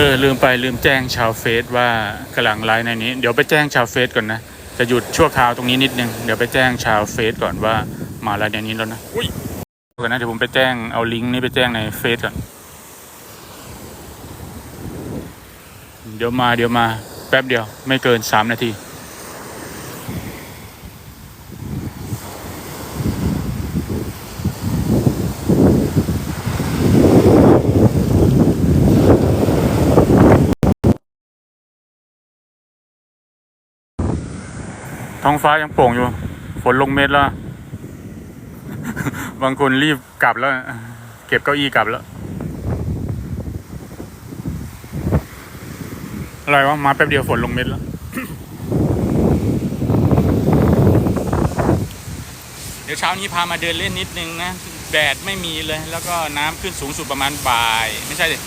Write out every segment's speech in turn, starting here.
เออ ลืมไปลืมแจ้งชาวเฟซว่ากำลังไลฟ์ในนี้ เดี๋ยวไปแจ้งชาวเฟซก่อนนะ จะหยุดชั่วคราวตรงนี้นิดนึง เดี๋ยวไปแจ้งชาวเฟซก่อนว่ามาไลฟ์ในนี้แล้วนะอุ้ยก่อนนะเดี๋ยวผมไปแจ้งเอาลิงก์นี้ไปแจ้งในเฟซก่อน เดี๋ยวมาเดี๋ยวมา แป๊บเดียวไม่เกินสามนาที ท้องฟ้ายังโปร่งอยู่ ฝนลงเม็ดแล้ว บางคนรีบกลับแล้ว เก็บเก้าอี้กลับแล้ว อะไรวะ มาแป๊บเดียวฝนลงเม็ดแล้ว เดี๋ยวเช้านี้พามาเดินเล่นนิดนึงนะ แดดไม่มีเลย แล้วก็น้ำขึ้นสูงสุดประมาณบ่าย ไม่ใช่ดิ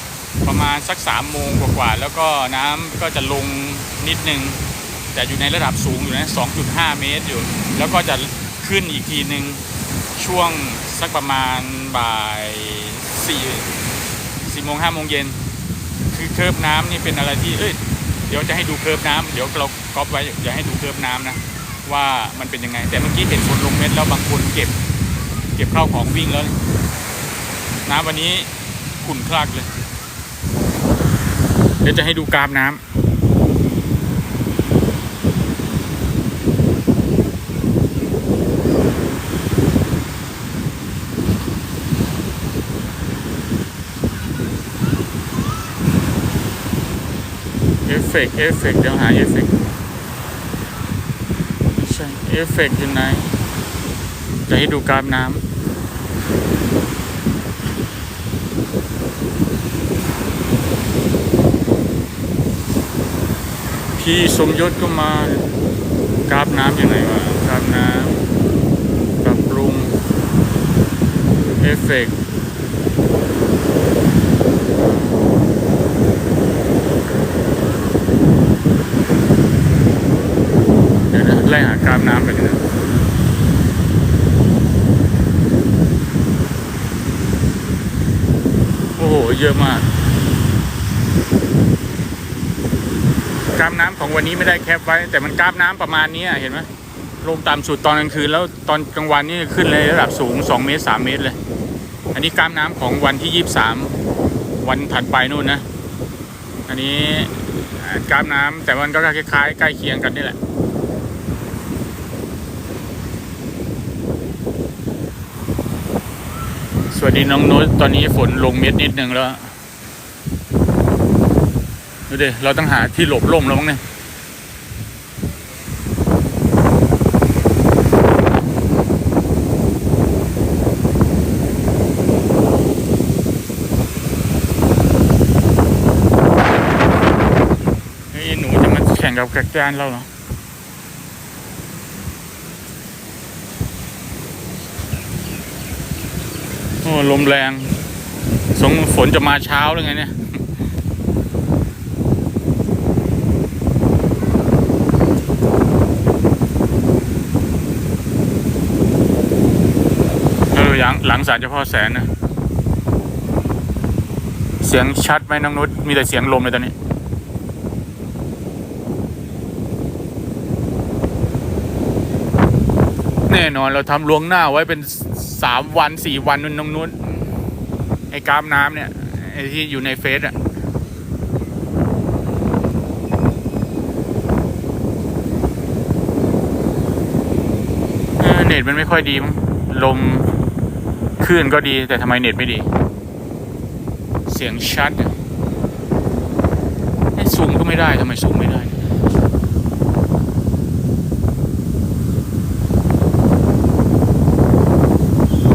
ประมาณสักสามโมงกว่าๆแล้วก็น้ำก็จะลงนิดนึง แต่อยู่ในระดับสูงอยู่นะ 2.5 เมตรอยู่ แล้วก็จะขึ้นอีกทีหนึ่งช่วงสักประมาณบ่าย4 4โมง5โมงเย็น คือเคิร์ฟน้ำนี่เป็นอะไรที่เอ้ยเดี๋ยวจะให้ดูเคิร์ฟน้ำเดี๋ยวเราก๊อปไว้อย่าให้ดูเคิร์ฟน้ำนะว่ามันเป็นยังไง แต่เมื่อกี้เห็นฝนลงเม็ดแล้วบางคนเก็บ เก็บข้าวของวิ่งแล้วน้ำวันนี้ขุ่นคลักเลย เดี๋ยวจะให้ดูกราฟน้ำ เอฟเฟกต์เอฟเฟกต์เดี๋ยวหาเอฟเฟกต์ไม่ใช่เอฟเฟกต์อยู่ไหน จะให้ดูกราฟน้ำพี่สมยศก็มากราฟน้ำอยู่ไหนวะกราฟน้ำปรับปรุงเอฟเฟกต์ เดี๋ยวนะ ไล่หากรามน้ำไปกันนะโอ้โห เยอะมากกรามน้ำของวันนี้ไม่ได้แคปไว้ แต่มันกรามน้ำประมาณนี้เห็นไหมลงต่ำสุดตอนกลางคืนแล้วตอนกลางวันนี่ขึ้นเลยระดับสูง 2 เมตร 3 เมตรเลย อันนี้กรามน้ำของวันที่ 23 วันถัดไปนู่นนะ อันนี้กรามน้ำแต่มันก็คล้ายๆใกล้เคียงกันนี่แหละ วัสดีน้องนุชตอนนี้ฝนลงเม็ดนิดนึงแล้วดูดิเราต้องหาที่หลบร่มแล้วมั้งเนี่ยเฮ้หนูจะมาแข่งกับกักจานเราเหรอ โอ้ ลมแรง สงฝนจะมาเช้าหรือไงเนี่ยเออหลังหลังศาลเจ้าพ่อแสนนะ เสียงชัดไหมน้องนุชมีแต่เสียงลมเลยตอนนี้แน่นอนเราทำลวงหน้าไว้เป็น สามวันสี่วันนู่นตรงนู้นไอ้กราฟน้ำเนี่ยไอ้ที่อยู่ในเฟซอะเน็ตมันไม่ค่อยดีมั้งลมคลื่นก็ดีแต่ทำไมเน็ตไม่ดี เสียงชัดอะเอ๊ะซูมก็ไม่ได้ทำไมซูมไม่ได้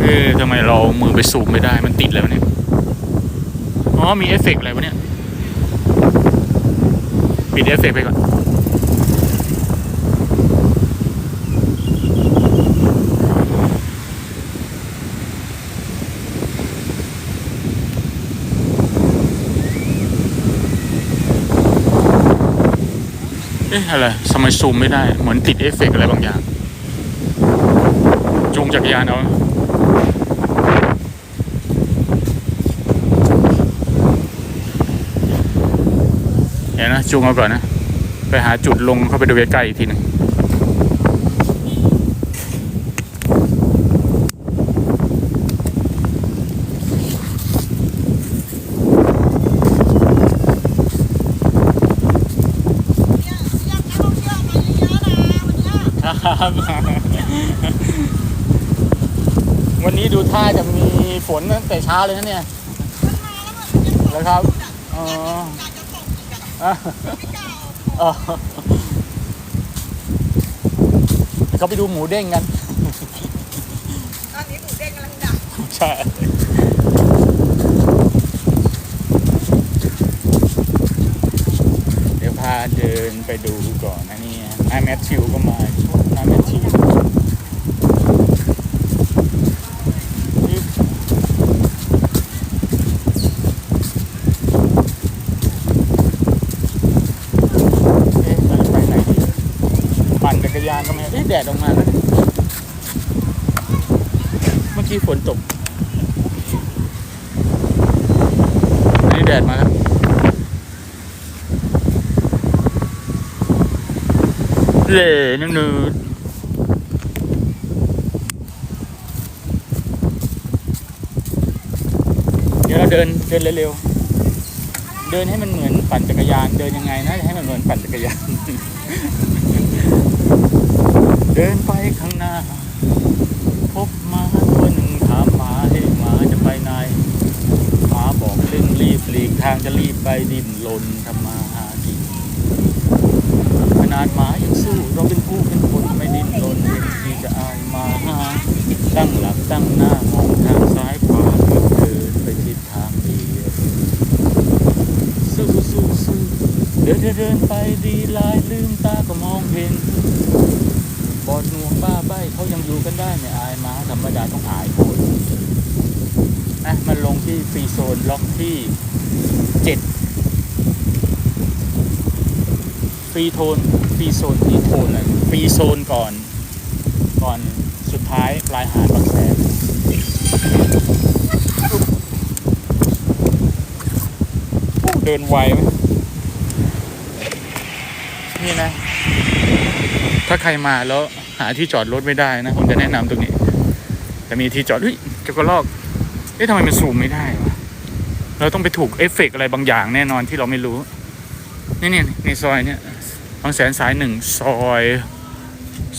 เออ ทำไมเรามือไปสูบไม่ได้มันติดแล้วเนี่ย อ๋อ มีเอฟเฟกต์อะไรวะเนี่ย ปิดเอฟเฟกต์ไปก่อน เอ๊ะอะไรทำไมซูมไม่ได้ เหมือนติดเอฟเฟกต์อะไรบางอย่าง จูงจักรยานเอา เดี๋ยวนะจูงเอาก่อนนะ ไปหาจุดลงเข้าไปดูใกล้ๆอีกทีหนึงครับวันนี้ดูท่าจะมีฝนตั้งแต่เช้าเลยนะเนี่ยแล้วครับอ๋ออะอ๋อ เขาไปดูหมูเด้งกัน ตอนนี้หมูเด้งกำลังดังใช่เดี๋ยวพาเดินไปดูก่อนนะนี่น้าแมทธิวก็มาน้าแมทธิวเอ๊ะเราจะไปไหนดีปั่นจักรยานก็ไม่เอ๊ะแดดออกมาแล้วเนี่ย เมื่ฝนตกอันนี้แดดมาแล้วเล่นึกนูดเดี๋ยวเราเดินเดินเร็วๆ เดินให้มันเหมือนปั่นจักรยาน เดินยังไงนะให้มันเหมือนปั่นจักรยาน เดินไปข้างหน้า พบหมาตัวหนึ่งถามหมาให้หมาจะไปไหนหมาบอกเร่งรีบหลีก ทางจะรีบไปดิ้นรนทำมาหากินขนาดหมายังสู้ เราเป็นผู้เป็นคนไม่ดิ้นรนเห็นที่จะอายมาหาตั้งหลักตั้งหน้ามองทางซ้ายขวาเดินไปทิศทางเดียวสู้สู้สู้เดินเดินเดินไปดีลายลืมตาก็มองเห็นบอดหนวกบ้าใบเขายังอยู่กันได้ไม่อายมาธรรมดาต้องอายคนนะมันลงที่ฟรีโซนล็อกที่ เจ็ดฟรีโทนฟรีโซนฟรีโทนอะฟรีโซนก่อนก่อนสุดท้ายปลายหาดบางแสนเดินไวไหมนี่นะ ถ้าใครมาแล้วหาที่จอดรถไม่ได้นะ ผมจะแนะนำตรงนี้ จะมีที่จอดเฮ้ยจะกระลอกเอ๊ะทำไมมันซูมไม่ได้ เราต้องไปถูกเอฟเฟกต์อะไรบางอย่างแน่นอนที่เราไม่รู้ นี่เนี่ยในซอยเนี่ยบางแสนสายหนึ่งซอย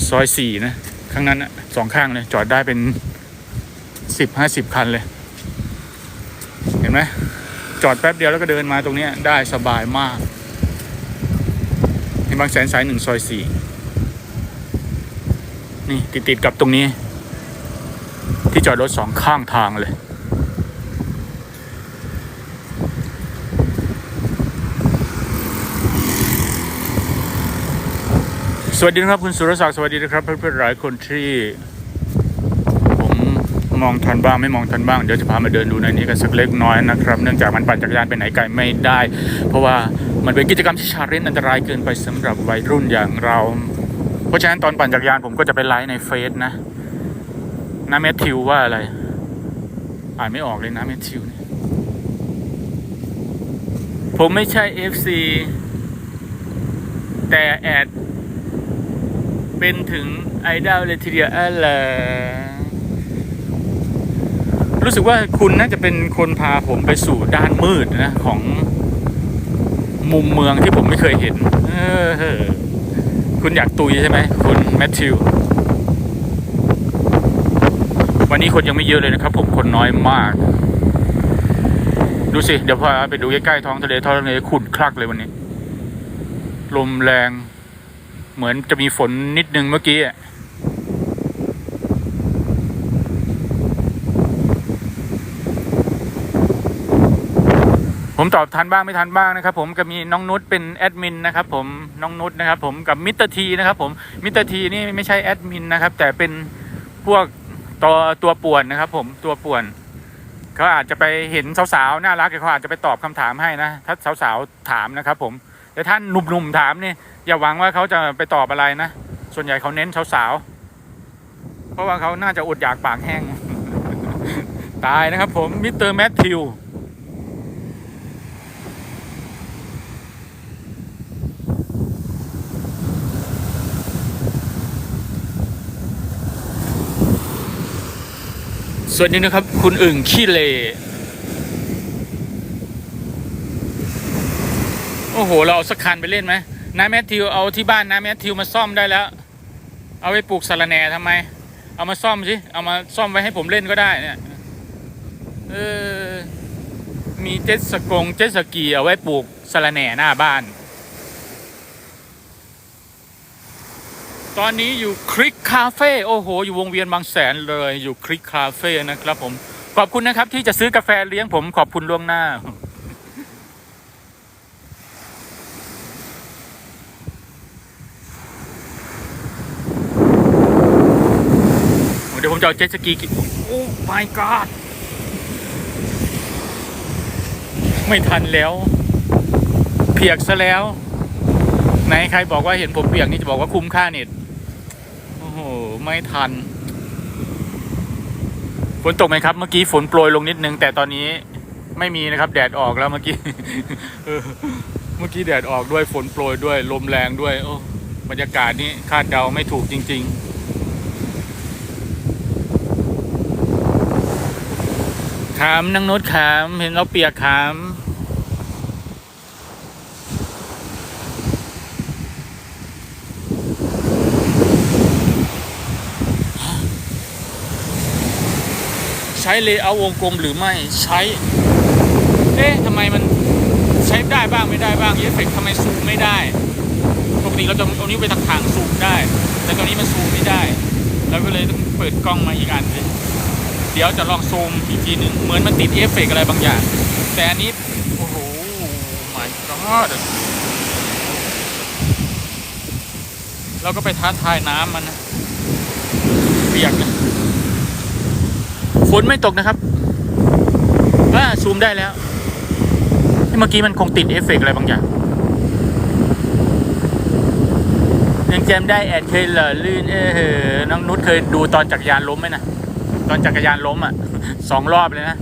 ซอยสี่นะ ข้างนั้นอะสองข้างเลย จอดได้เป็นสิบห้าสิบคันเลย เห็นไหมจอดแป๊บเดียวแล้วก็เดินมาตรงนี้ได้สบายมากในบางแสนสายหนึ่งซอยสี่นี่ติดติดกับตรงนี้ ที่จอดรถสองข้างทางเลย สวัสดีครับคุณสุรศักดิ์สวัสดีนะครับเพื่อนๆหลายคนที่ผมมองทันบ้างไม่มองทันบ้างเดี๋ยวจะพามาเดินดูในนี้กันสักเล็กน้อยนะครับเนื่องจากมันปั่นจักรยานไปไหนไกลไม่ได้ เพราะว่ามันเป็นกิจกรรมที่ชาเรนอันตรายเกินไปสำหรับวัยรุ่นอย่างเรา เพราะฉะนั้นตอนปั่นจักรยานผมก็จะไปไลฟ์ในเฟซนะน้าแมทธิวว่าอะไร อ่านไม่ออกเลยนะแมทธิวเนี่ยผมไม่ใช่ FC แต่แอด เป็นถึงไอดอลเลยทีเดียวอะไรรู้สึกว่าคุณน่าจะเป็นคนพาผมไปสู่ด้านมืดนะของมุมเมืองที่ผมไม่เคยเห็น เออ คุณอยากตุยใช่ไหมคุณแมทธิว วันนี้คนยังไม่เยอะเลยนะครับ ผมคนน้อยมาก ดูสิ เดี๋ยวพาไปดูใกล้ๆท้องทะเลท้องทะเลขุ่นคลักเลยวันนี้ ลมแรง เหมือนจะมีฝนนิดนึงเมื่อกี้ผมตอบทันบ้างไม่ทันบ้างนะครับผมก็มีน้องนุชเป็นแอดมินนะครับผมน้องนุชนะครับผมกับมิสเตอร์ทีนะครับผมมิสเตอร์ทีนี่ไม่ใช่แอดมินนะครับ แต่เป็นพวกตัวตัวป่วนนะครับ ผมตัวป่วนเขาอาจจะไปเห็นสาวๆน่ารักเขาอาจจะไปตอบคำถามให้นะ ถ้าสาวๆถามนะครับผม แต่ท่านหนุ่มๆถามนี่อย่าหวังว่าเขาจะไปตอบอะไรนะ ส่วนใหญ่เขาเน้นสาวๆเพราะว่าเขาน่าจะอดอยากปากแห้ง ตายนะครับผมมิสเตอร์แมทธิวส่วนนี้นะครับ คุณอึ่งขี้เล โอ้โห เราเอาสักคันไปเล่นไหมน้าแมทธิวเอาที่บ้านน้าแมทธิวมาซ่อมได้แล้ว เอาไปปลูกสะรแหน่ทำไม เอามาซ่อมสิ เอามาซ่อมไว้ให้ผมเล่นก็ได้เนี่ย เออ มีเจ็ตสกงเจ็ตสกีเอาไว้ปลูกสะรแหน่หน้าบ้าน ตอนนี้อยู่คลิกคาเฟ่โอ้โห อยู่วงเวียนบางแสนเลยอยู่คลิกคาเฟ่นะครับผม ขอบคุณนะครับที่จะซื้อกาแฟเลี้ยงผมขอบคุณล่วงหน้า เดี๋ยว ผมจะเอาเจ็ตสกีกิโอ้ my god ไม่ทันแล้ว เปียกซะแล้วไหนใครบอกว่าเห็นผมเปียกนี่จะบอกว่าคุ้มค่าเน็ตโอ้โหไม่ทันฝนตกไหมครับ เมื่อกี้ฝนโปรยลงนิดนึง แต่ตอนนี้ไม่มีนะครับ แดดออกแล้วเมื่อกี้เมื่อกี้แดดออกด้วยฝนโปรยด้วยลมแรงด้วย โอ้บรรยากาศนี้คาดเดาไม่ถูกจริง ๆ ขามนางนุชขาม เห็นเราเปียกขามใช้เลเยอร์วงกลมหรือไม่ใช้ เอ๊ะทำไมมันใช้ได้บ้างไม่ได้บ้างเอฟเฟกทำไมซูมไม่ได้ปกติเราจะเอานิ้วไปทางทางซูมได้ แต่ตอนนี้มันซูมไม่ได้ เราก็เลยต้องเปิดกล้องมาอีกอันนึง เดี๋ยวจะลองซูมอีกทีหนึ่งเหมือนมันติดเอฟเฟกอะไรบางอย่าง แต่อันนี้ โอ้โห my god เราก็ไปท้าทายน้ำมันนะเปียกนะฝนไม่ตกนะครับอ่าซูมได้แล้วเมื่อกี้มันคงติดเอฟเฟกต์อะไรบางอย่างยังจำได้แอดเคยเหล่อลื่นเออเหอะน้องนุชเคยดูตอนจักรยานล้มไหมนะ ตอนจักรยานล้มอะสองรอบเลยนะ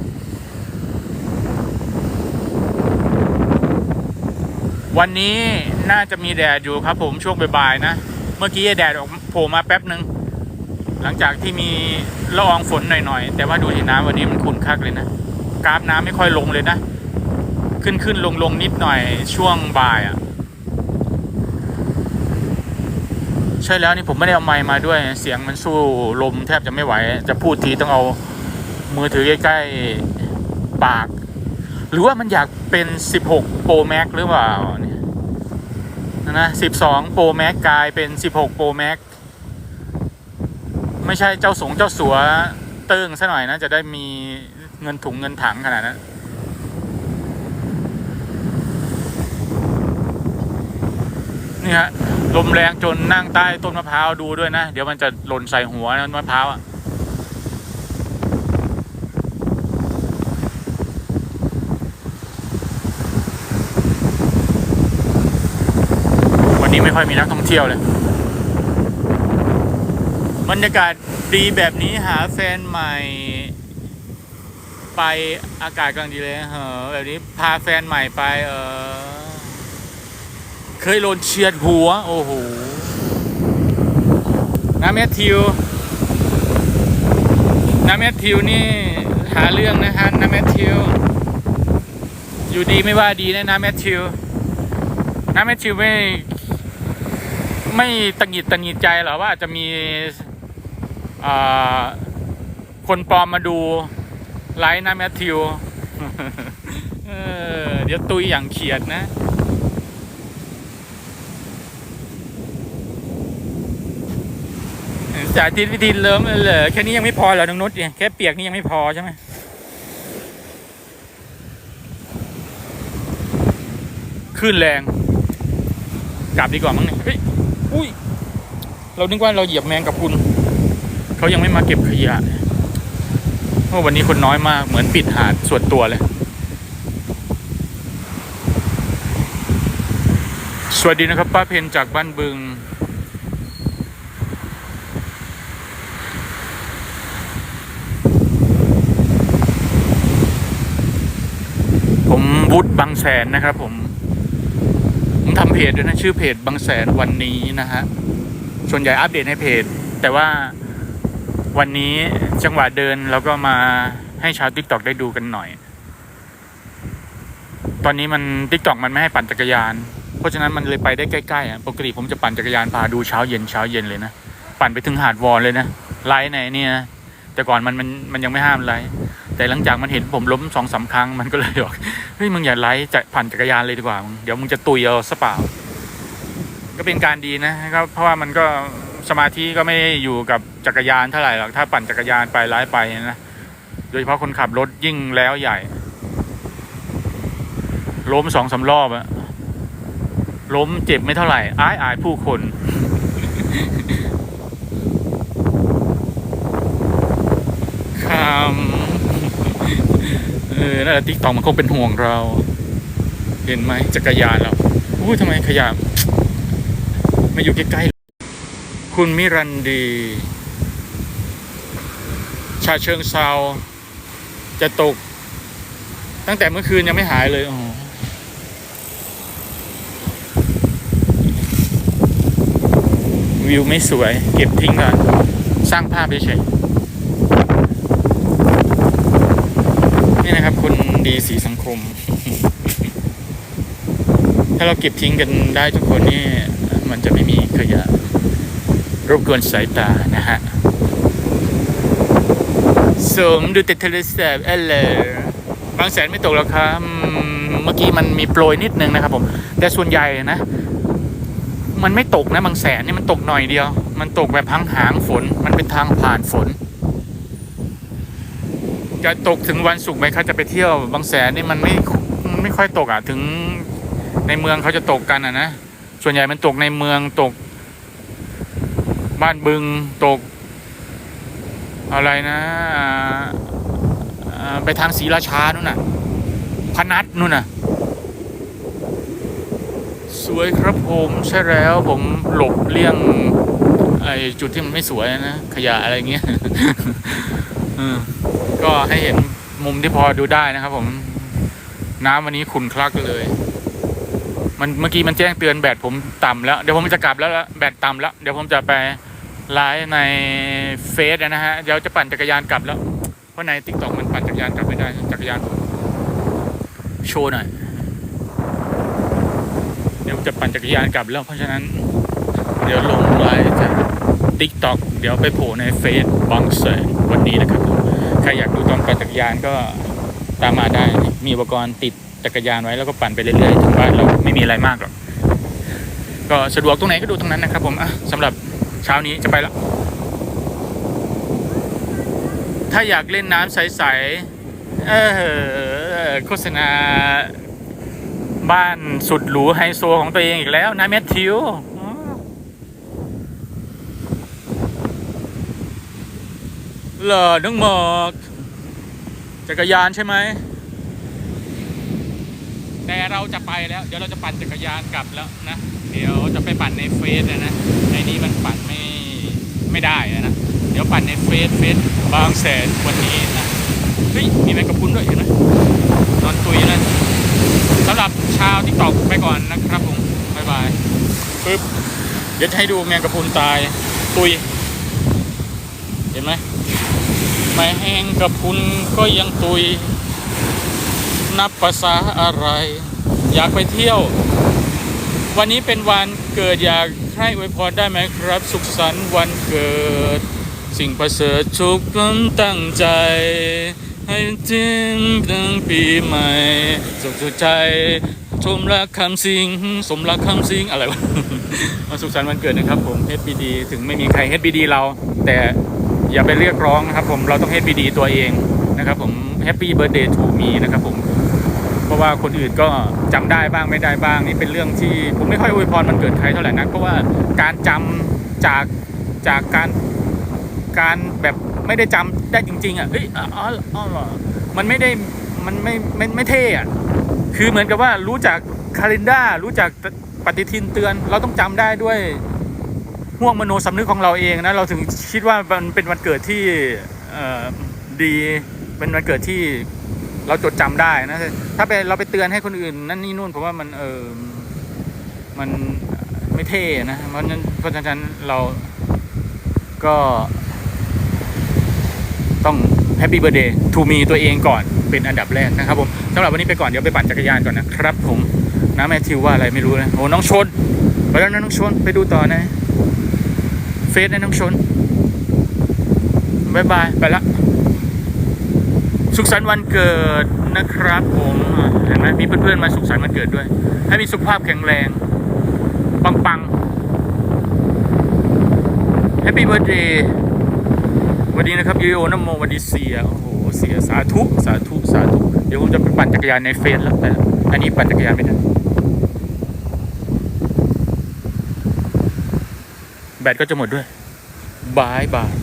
วันนี้น่าจะมีแดดอยู่ครับผมช่วงบ่ายๆนะ เมื่อกี้แดดออกโผล่มาแป๊บหนึ่งหลังจากที่มีละอองฝนหน่อยๆ แต่ว่าดูที่น้ำวันนี้มันขุ่นคักเลยนะ กราฟน้ำไม่ค่อยลงเลยนะ ขึ้นขึ้นลงลงนิดหน่อยช่วงบ่ายอะ่ะ ใช่แล้วนี่ผมไม่ได้เอาไมค์มาด้วย เสียงมันสู้ลมแทบจะไม่ไหว จะพูดทีต้องเอามือถือใกล้ๆปาก หรือว่ามันอยากเป็น 16 Pro Max หรือเปล่าเนี่ยนะ12 Pro Max กลายเป็น 16 Pro Max ไม่ใช่เจ้าสงเจ้าสัวเติ้งซะหน่อยนะ จะได้มีเงินถุงเงินถังขนาดนั้น นี่ฮะลมแรงจนนั่งใต้ต้นมะพร้าวดูด้วยนะ เดี๋ยวมันจะหล่นใส่หัวนะมะพร้าวอะวันนี้ไม่ค่อยมีนักท่องเที่ยวเลยบรรยากาศดีแบบนี้หาแฟนใหม่ ไปอากาศกำลังดีเลยเหอแบบนี้พาแฟนใหม่ไปเออ เคยโดนเฉียดหัว โอ้โหน้าแมทธิวน้าแมทธิวนี่หาเรื่องนะฮะน้าแมทธิว อยู่ดีไม่ว่าดีนะน้าแมทธิวน้าแมทธิวไม่ไม่ตังหิดตังหิดใจหรอว่าจะมีคนปลอมมาดูไลฟ์นะแมทธิวเออเดี๋ยวตุยอย่างเขียดนะ สาธิตวิธีเริ่มเหรอแค่นี้ยังไม่พอเหรอน้องนุชเนี่ยแค่เปียกนี่ยังไม่พอใช่ไหมขึ้นแรง กลับดีกว่ามั้งเนี่ยเฮ้ยอุ้ย เรานึกว่าเราเหยียบแมงกับคุณ เขายังไม่มาเก็บขยะเพราะวันนี้คนน้อยมาก เหมือนปิดหาดส่วนตัวเลย สวัสดีนะครับ ป้าเพนจากบ้านบึง ผมวุฒิบางแสนนะครับ ผม ผมทำเพจด้วยนะชื่อเพจบางแสนวันนี้นะฮะส่วนใหญ่อัปเดตในเพจ แต่ว่าวันนี้จังหวะเดินเราก็มาให้ชาวทิกตอกได้ดูกันหน่อย ตอนนี้มันทิกตอกมันไม่ให้ปั่นจักรยาน เพราะฉะนั้นมันเลยไปได้ใกล้ๆอะปกติผมจะปั่นจักรยานพาดูเช้าเย็นเช้าเย็นเลยนะ ปั่นไปถึงหาดวอนเลยนะไลฟ์ในเนี่ยนะแต่ก่อนมันมันมันยังไม่ห้ามไลฟ์ แต่หลังจากมันเห็นผมล้มสองสามครั้งมันก็เลยบอกเฮ้ยมึงอย่าไลฟ์จะปั่นจักรยานเลยดีกว่าเดี๋ยวมึงจะตุยเอาซะเปล่า ก็เป็นการดีนะครับเพราะว่ามันก็สมาธิก็ไม่อยู่กับจักรยานเท่าไหร่หรอกถ้าปั่นจักรยานไปไลฟ์ไปนะโดยเฉพาะคนขับรถยิ่งแล้วใหญ่ล้มสองสารอบอะล้มเจ็บไม่เท่าไหร่อายอายผู้คนคำ ออนั่นแหละติ๊กตอกมันคงเป็นห่วงเรา เห็นไหมจักรยานเราอู้ทำไมขยะไม่อยู่ใกล้ๆคุณมิรันดี ชาเชิงเซาจะตก ตั้งแต่เมื่อคืนยังไม่หายเลยอ๋อวิวไม่สวย เก็บทิ้งก่อนสร้างภาพเฉย นี่นะครับคุณดีสีสังคม ถ้าเราเก็บทิ้งกันได้ทุกคนนี่ มันจะไม่มีขยะรบกวนสายตานะฮะสมดูแต่โทรศัพท์เอลเลยบางแสนไม่ตกแล้วครับ เมื่อกี้มันมีโปรยนิดนึงนะครับผม แต่ส่วนใหญ่นะ มันไม่ตกนะบางแสนนี่มันตกหน่อยเดียว มันตกแบบพังหางฝน มันเป็นทางผ่านฝน จะตกถึงวันศุกร์ไหมครับจะไปเที่ยวบางแสนนี่มันไม่ไม่ค่อยตกอะถึงในเมืองเขาจะตกกันอะนะส่วนใหญ่มันตกในเมืองตก บ้านบึงตก อะไรนะไปทางศรีราชานู่นน่ะพนัสนู่นน่ะ สวยครับผมใช่แล้วผมหลบเลี่ยงไอจุดที่มันไม่สวยนะ ขยะอะไรเงี้ยเออ ก็ให้เห็นมุมที่พอดูได้นะครับ ผม น้ำวันนี้ขุ่นคลักเลย มันเมื่อกี้มันแจ้งเตือนแบตผมต่ำแล้วเดี๋ยวผมจะกลับแล้วแบตต่ำแล้ว เดี๋ยวผมจะไปไลฟ์ในเฟซนะฮะเดี๋ยวจะปั่นจักรยานกลับแล้ว เพราะในทิกต็อกมันปั่นจักรยานกลับไม่ได้จักรยานโชว์หน่อยเดี๋ยวจะปั่นจักรยานกลับแล้วเพราะฉะนั้น เดี๋ยวลงไลฟ์จากทิกต็อกเดี๋ยวไปโผล่ในเฟซบางแสนวันนี้นะครับผม ใครอยากดูตอนปั่นจักรยานก็ตามมาได้ มีอุปกรณ์ติดจักรยานไว้แล้วก็ปั่นไปเรื่อยๆถึงบ้านเราไม่มีอะไรมากหรอกก็สะดวกตรงไหนก็ดูตรงนั้นนะครับ ผมอะสำหรับเช้านี้จะไปล้วถ้าอยากเล่นน้ำใสๆเออโฆษณา บ้านสุดหรูไฮโซของตัวเองอีกแล้วนะแมทธิวอ๋อ เหรอน้องหมอก จักรยานใช่ไหม แต่เราจะไปแล้ว เดี๋ยวเราจะปั่นจักรยานกลับแล้วนะ เดี๋ยวจะไปปั่นในเฟซนะนะ ในนี้มันปั่นไม่ไม่ได้นะ เดี๋ยวปั่นในเฟซเฟซบางแสนวันนี้นะเฮ้ยมีแมงกะพุนด้วยเห็นไหมนอนตุยนะสำหรับชาวทิกตอกไปก่อนนะครับผม บ๊ายบายปึ๊บ เดี๋ยวจะให้ดูแมงกะพุนตาย ตุย เห็นไหมแมงกะพุนก็ยังตุย นับภาษาอะไร อยากไปเที่ยว วันนี้เป็นวันเกิดอยากให้อวยพรได้ไหมครับ สุขสันต์วันเกิด สิ่งประเสริฐทุกคนตั้งใจ ให้ถึงถึงปีใหม่ สุขสุขใจชมรักคำสิง สมรักคำสิง อะไรวะมาสุขสันต์วันเกิดนะครับผม HBD ถึงไม่มีใคร HBD เรา แต่ อย่าไปเรียกร้องนะครับผมเราต้อง HBD ตัวเองนะครับผม Happy Birthday to me นะครับผมเพราะว่าคนอื่นก็จำได้บ้างไม่ได้บ้างนี่เป็นเรื่องที่ผมไม่ค่อยอวยพรมันเกิดใครเท่าไหร่นักเพราะว่าการจำจากจากการการแบบไม่ได้จำได้จริง ๆอะเฮ้ยอ๋ออ๋ออ๋อหรอมันไม่ได้มันไม่ไม่ไม่เท่อะคือเหมือนกับว่ารู้จักคาล endar รู้จักปฏิทินเตือน เราต้องจำได้ด้วย ห่วงมโนสำนึกของเราเองนะเราถึงคิดว่ามันเป็นวันเกิดที่ดีเป็นวันเกิดที่เราจดจำได้นะถ้าไปเราไปเตือนให้คนอื่น นั่นนี่นู่นผมว่ามันเออมันไม่เท่นะเพราะฉะนั้นเพราะฉะนั้นเราก็ต้องแฮปปี้เบ t ร์เดย์ทูมีตัวเองก่อนเป็นอันดับแรกนะครับผมสำหรับวันนี้ไปก่อน เดี๋ยวไปปั่นจักรยานก่อนนะครับผมน้าแมทธิวว่าอะไรไม่รู้นะโอ้น้องชน ไปแล้วนะน้องชนไปดูต่อนะ เฟซนน้องชนบายบาย ไปละ สุขสันต์วันเกิดนะครับผมเห็นไหมมีเพื่อนๆมาสุขสันต์วันเกิดด้วย ให้มีสุขภาพแข็งแรง ปังๆแฮปปี้เบิร์ดเดย์วันนี้นะครับยูโอนโมวันดีเสียโอ้โหเสียสาธุ สาธุ สาธุ เดี๋ยวผมจะไปปั่นจักรยานในเฟซแล้วแต่อันนี้ปั่นจักรยานไม่ได้ แบตก็จะหมดด้วยบายบาย